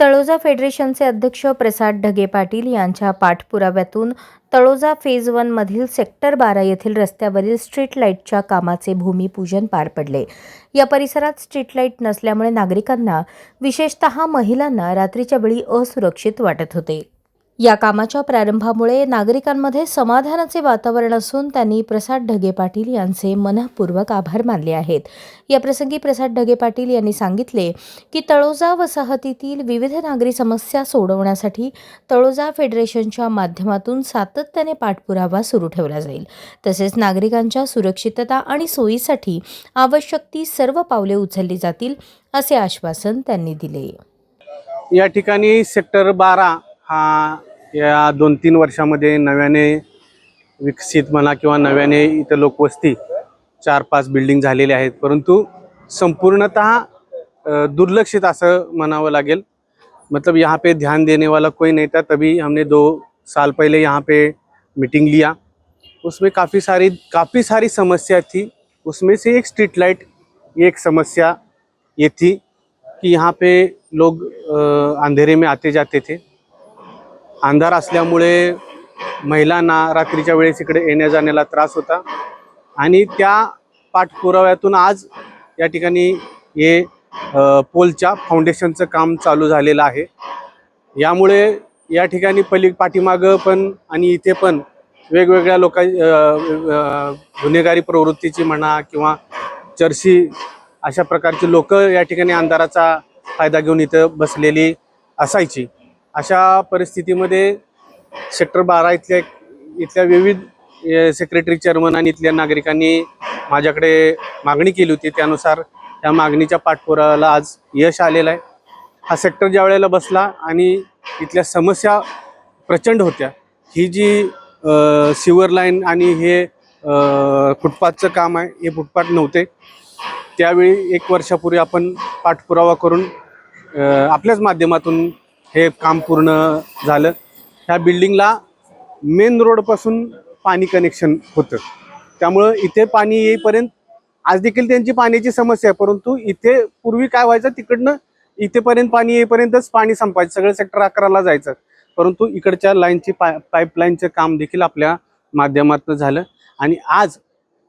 तळोजा फेडरेशनचे अध्यक्ष प्रसाद ढगे पाटील यांच्या पाठपुराव्यातून तळोजा फेज वनमधील सेक्टर बारा येथील रस्त्यावरील स्ट्रीट लाईटच्या कामाचे भूमिपूजन पार पडले. या परिसरात स्ट्रीट लाइट नसल्यामुळे नागरिकांना विशेषतः महिलांना रात्रीच्या वेळी असुरक्षित वाटत होते. या कामाच्या प्रारंभामुळे नागरिकांमध्ये समाधानाचे वातावरण असून त्यांनी प्रसाद ढगे पाटील यांचे मनपूर्वक आभार मानले आहेत. याप्रसंगी प्रसाद ढगे पाटील यांनी सांगितले की तळोजा वसाहतीतील विविध नागरी समस्या सोडवण्यासाठी तळोजा फेडरेशनच्या माध्यमातून सातत्याने पाठपुरावा सुरू ठेवला जाईल. तसेच नागरिकांच्या सुरक्षितता आणि सोयीसाठी आवश्यक ती सर्व पावले उचलली जातील असे आश्वासन त्यांनी दिले. या ठिकाणी सेक्टर बारा हा या दोन तीन वर्षामध्ये नव्याने विकसित म्हणा किंवा नव्याने इथं लोकवस्ती चार पाच बिल्डिंग झालेले आहेत. परंतु संपूर्णत दुर्लक्षित असं म्हणावं लागेल. मतलब यहाँ पे ध्यान देने वाला कोई नहीं था तभी हमने दो साल पहले यहाँ पे मीटिंग लिया। उसमें काफ़ी सारी काफ़ी सारी समस्या थी। उसमें से एक स्ट्रीट लाइट एक समस्या ये थी कि यहाँ पे लोग अंधेरे में आते जाते थे। अंधार असल्यामुळे महिलांना रात्रीच्या वेळेस इकडे येण्या जाण्याला त्रास होता. आणि त्या पाठपुराव्यातून आज या ठिकाणी हे पोलच्या फाउंडेशनचं काम चालू झालेलं आहे. यामुळे या ठिकाणी पली पाठीमागं पण आणि इथे पण वेगवेगळ्या लोकां गुन्हेगारी प्रवृत्तीची म्हणा किंवा चर्ची अशा प्रकारची लोक या ठिकाणी अंधाराचा फायदा घेऊन इथं बसलेली असायची. अशा परिस्थितीमध्ये सेक्टर बारा इथल्या इथल्या विविध सेक्रेटरी चेअरमन आणि इथल्या नागरिकांनी माझ्याकडे मागणी केली होती. त्यानुसार त्या मागणीच्या पाठपुराव्याला आज यश आलेलं आहे. हा सेक्टर ज्या वेळेला बसला आणि इथल्या समस्या प्रचंड होत्या ही जी सिवर लाईन आणि हे फुटपाथचं काम आहे हे फुटपाथ नव्हते. त्यावेळी एक वर्षापूर्वी आपण पाठपुरावा करून आपल्याच माध्यमातून हे काम पूर्ण झालं. ह्या बिल्डिंगला मेन रोडपासून पाणी कनेक्शन होतं. त्यामुळं इथे पाणी येईपर्यंत आज देखील त्यांची पाण्याची समस्या आहे परंतु इथे पूर्वी काय व्हायचं तिकडनं इथेपर्यंत पाणी येईपर्यंतच पाणी संपायचं सगळं सेक्टर अकराला जायचं. परंतु इकडच्या लाईनची पाय पाईपलाईनचं काम देखील आपल्या माध्यमातून झालं. आणि आज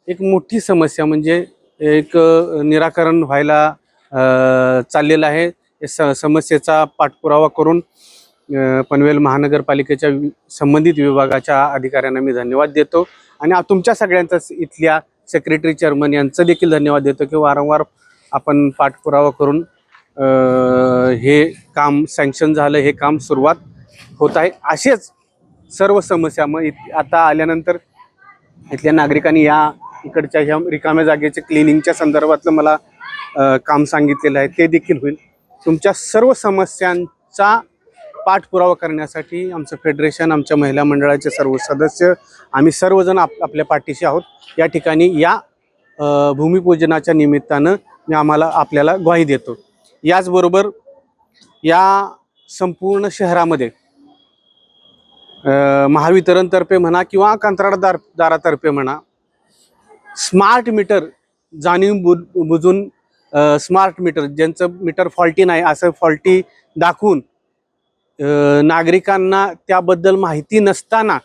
एक मोठी समस्या म्हणजे एक निराकरण व्हायला चाललेलं आहे. या स समस्येचा पाठपुरावा करून पनवेल महानगरपालिकेच्या संबंधित विभागाच्या अधिकाऱ्यांना मी धन्यवाद देतो. आणि तुमच्या सगळ्यांचाच इथल्या सेक्रेटरी चेअरमन यांचं देखील धन्यवाद देतो की वारंवार आपण पाठपुरावा करून हे काम सँक्शन झालं हे काम सुरुवात होत आहे. असेच सर्व समस्या मग इत- आता आल्यानंतर इथल्या नागरिकांनी या इकडच्या ह्या रिकाम्या जागेच्या क्लिनिंगच्या संदर्भातलं मला काम सांगितलेलं आहे. ते देखील होईल. तुमच्या सर्व समस्यांचा पाठपुरावा करण्यासाठी आमचं फेडरेशन आमच्या महिला मंडळाचे सर्व सदस्य आम्ही सर्वजण आप आपल्या पाठीशी आहोत. या ठिकाणी या भूमिपूजनाच्या निमित्तानं मी आम्हाला आपल्याला ग्वाही देतो. याचबरोबर या संपूर्ण शहरामध्ये महावितरणतर्फे म्हणा किंवा कंत्राटदार दारातर्फे म्हणा स्मार्ट मीटर जाणीव बु बुजून स्मार्ट मीटर ज्यांचं मीटर फॉल्टी नाही असं फॉल्टी दाखवून नागरिकांना त्याबद्दल माहिती नसताना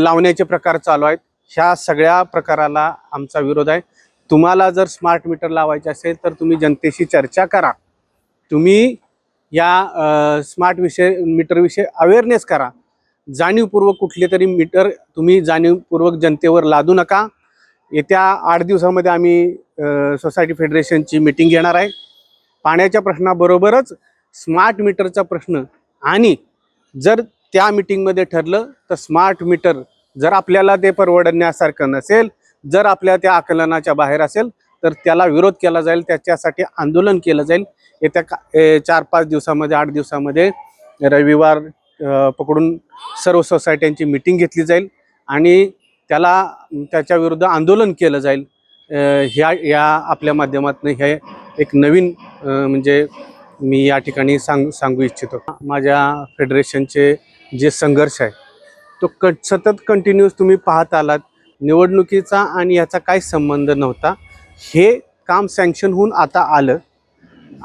लावण्याचे प्रकार चालू आहेत. ह्या सगळ्या प्रकाराला आमचा विरोध आहे. तुम्हाला जर स्मार्ट मीटर लावायचे असेल तर तुम्ही जनतेशी चर्चा करा. तुम्ही या स्मार्ट विषय मीटरविषयी अवेअरनेस करा. जाणीवपूर्वक कुठले तरी मीटर तुम्ही जाणीवपूर्वक जनतेवर लादू नका. येत्या आठ दिवसामध्ये आम्ही सोसायटी फेडरेशनची मीटिंग घेणार आहे. पाण्याच्या प्रश्नाबरोबरच स्मार्ट मीटरचा प्रश्न आणि जर त्या मीटिंगमध्ये ठरलं तर स्मार्ट मीटर जर आपल्याला ते परवडण्यासारखं नसेल जर आपल्या त्या आकलनाच्या बाहेर असेल तर त्याला विरोध केला जाईल त्याच्यासाठी आंदोलन केलं जाईल. येत्या का ए, चार पाच दिवसामध्ये आठ दिवसामध्ये रविवार पकडून सर्व सोसायट्यांची मिटिंग घेतली जाईल आणि त्याला त्याच्या विरुद्ध आंदोलन केलं जाईल. ह्या या आपल्या माध्यमातून हे एक नवीन म्हणजे मी या ठिकाणी सांग सांगू इच्छितो. माझ्या फेडरेशनचे जे संघर्ष आहे तो क सतत कंटिन्यूस तुम्ही पाहत आलात. निवडणुकीचा आणि याचा काही संबंध नव्हता. हे काम सँक्शन होऊन आता आलं.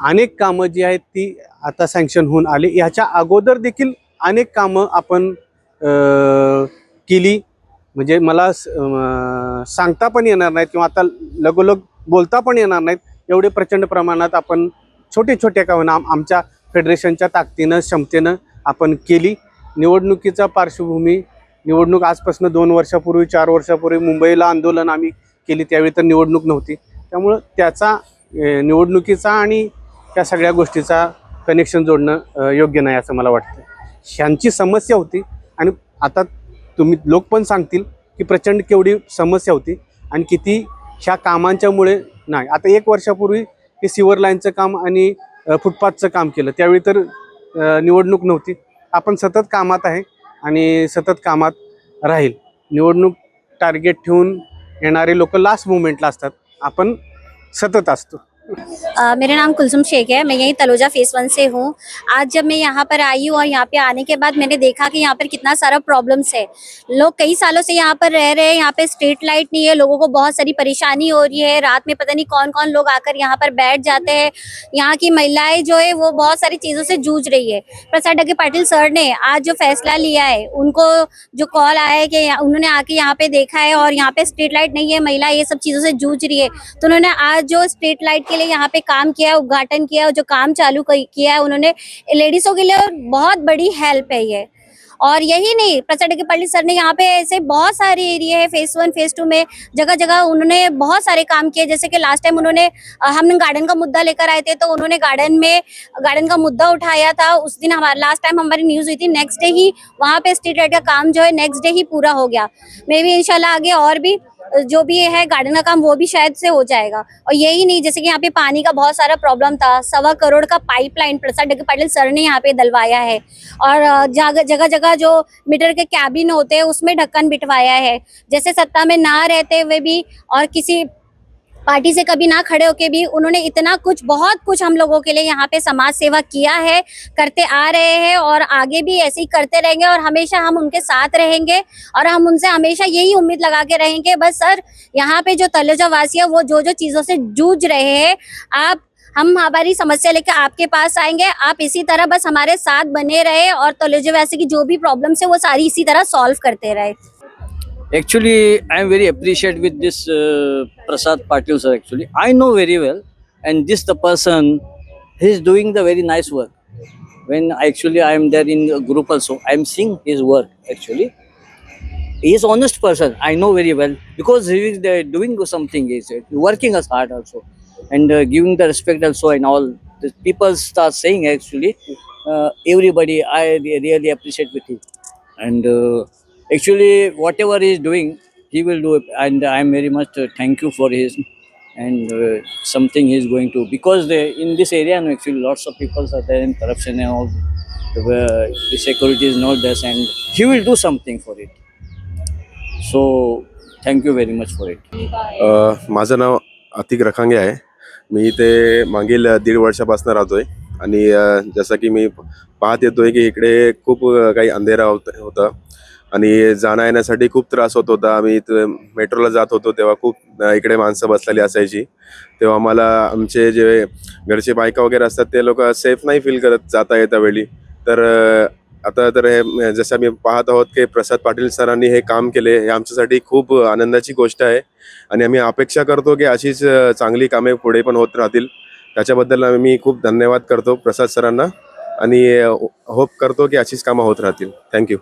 अनेक कामं जी आहेत ती आता सँक्शन होऊन आली. ह्याच्या अगोदर देखील अनेक कामं आपण केली. म्हणजे मला स- सांगता पण येणार नाहीत किंवा आता लगोलग बोलता पण येणार नाहीत. एवढे प्रचंड प्रमाणात आपण छोटे छोटे का होईना आम- आमच्या फेडरेशनच्या ताकदीनं क्षमतेनं आपण केली. निवडणुकीचा पार्श्वभूमी निवडणूक आजपासून दोन वर्षापूर्वी चार वर्षापूर्वी मुंबईला आंदोलन आम्ही केली. त्यावेळी तर निवडणूक नव्हती. त्यामुळं त्याचा निवडणुकीचा आणि त्या सगळ्या गोष्टीचा कनेक्शन जोडणं योग्य नाही असं मला वाटतं. ह्यांची समस्या होती. आणि आता तुम्ही लोक पण सांगतील की प्रचंड केवढी समस्या होती आणि किती ह्या कामांच्यामुळे नाही. आता एक वर्षापूर्वी हे सिवर लाईनचं काम आणि फुटपाथचं काम केलं. त्यावेळी तर निवडणूक नव्हती. आपण सतत कामात आहे आणि सतत कामात राहील. निवडणूक टार्गेट ठेवून येणारे लोक लास्ट मुमेंटला असतात. आपण सतत असतो. अ, मेरा नाम कुलसुम शेख है। मैं यही तलोजा फेस वन से हूँ। आज जब मैं यहाँ पर आई हूँ और यहाँ पे आने के बाद मैंने देखा कि यहाँ पर कितना सारा प्रॉब्लम्स है। लोग कई सालों से यहाँ पर रह रहे हैं यहाँ पे स्ट्रीट लाइट नहीं है लोगों को बहुत सारी परेशानी हो रही है। रात में पता नहीं कौन कौन लोग आकर यहाँ पर बैठ जाते हैं। यहाँ की महिलाएँ जो है वो बहुत सारी चीज़ों से जूझ रही है। प्रसाद डगे पाटिल सर ने आज जो फैसला लिया है उनको जो कॉल आया है कि उन्होंने आके यहाँ पे देखा है और यहाँ पे स्ट्रीट लाइट नहीं है महिला ये सब चीज़ों से जूझ रही है। तो उन्होंने आज जो स्ट्रीट लाइट के लिए यहाँ पे काम किया है, उद्घाटन किया है जो काम चालू किया है उन्होंने, लेडीजों के लिए बहुत बड़ी हेल्प है ये। और यही नहीं प्रसाद के पल्ली सर ने यहाँ पे ऐसे बहुत सारे एरिया है फेस वन फेस टू में जगह जगह उन्होंने बहुत सारे काम किए, जैसे कि लास्ट टाइम उन्होंने हम गार्डन का मुद्दा लेकर आए थे तो उन्होंने गार्डन में गार्डन का मुद्दा उठाया था, उस दिन हमारा लास्ट टाइम हमारी न्यूज़ हुई थी नेक्स्ट डे ही वहाँ पे स्ट्रीट लाइट का काम जो है नेक्स्ट डे ही पूरा हो गया। मे भी इंशाल्लाह आगे और भी जो भी है, गार्डन का काम वो भी शायद से हो जाएगा। और यही नहीं, जैसे कि यहाँ पे पानी का बहुत सारा प्रॉब्लम था। सवा करोड़ का पाइपलाइन प्रसाद डगे पाटिल सर ने यहाँ पे दलवाया है। और जगह जगह जो मीटर के कैबिन होते हैं, उसमें ढक्कन बिठवाया है। जैसे सत्ता में ना रहते हुए भी और किसी पार्टी से कभी ना खड़े होके भी उन्होंने इतना कुछ, बहुत कुछ हम लोगों के लिए यहाँ पे समाज सेवा किया है, करते आ रहे हैं और आगे भी ऐसे ही करते रहेंगे और हमेशा हम उनके साथ रहेंगे और हम उनसे हमेशा यही उम्मीद लगा के रहेंगे, बस सर, यहाँ पे जो तलेजा वासी है वो जो जो चीज़ों से जूझ रहे हैं, आप, हम हमारी समस्या लेकर आपके पास आएँगे, आप इसी तरह बस हमारे साथ बने रहे और तलेजा वासी की जो भी प्रॉब्लम्स है वो सारी इसी तरह सॉल्व करते रहे। Actually, I am very appreciate with this uh, Prasad Patil sir. Actually, I know very well, and this the person, he is doing the very nice work. When actually I am there in group also, I am seeing his work. Actually, he is honest person. I know very well because he is doing something. He is working as hard also, and uh, giving the respect also and all. The people start saying actually, uh, everybody I really appreciate with him and uh, actually whatever he is doing he will do it and i am very much uh, thank you for his and uh, something he is going to because they, in this area and actually lots of people are there in corruption and all the, the security is not there and he will do something for it so thank you very much for it अ, माझं नाव अतिक रखांगे आहे मी इथे मागील दीड वर्षापासून राहतोय आणि अ, जसं की मी पाहत येतोय की इकडे खूप अ, काही अंधेरा होत होता आणि जाण्या येण्यासाठी खूप त्रास होत होता. आम्ही मेट्रोला जात होतो तेव्हा खूप इकडे माणसं बसलेली असायची. तेव्हा आम्हाला आमचे जे घरचे बायका वगैरे असतात ते लोक सेफ नाही फील करत जाता येता वेळी. तर आता तर हे जसं आम्ही पाहत आहोत की प्रसाद पाटील सरांनी हे काम केले हे आमच्यासाठी खूप आनंदाची गोष्ट आहे. आणि आम्ही अपेक्षा करतो की अशीच चांगली कामे पुढे पण होत राहतील. त्याच्याबद्दल मी खूप धन्यवाद करतो प्रसाद सरांना. आणि होप करतो की अशीच कामं होत राहतील. थँक्यू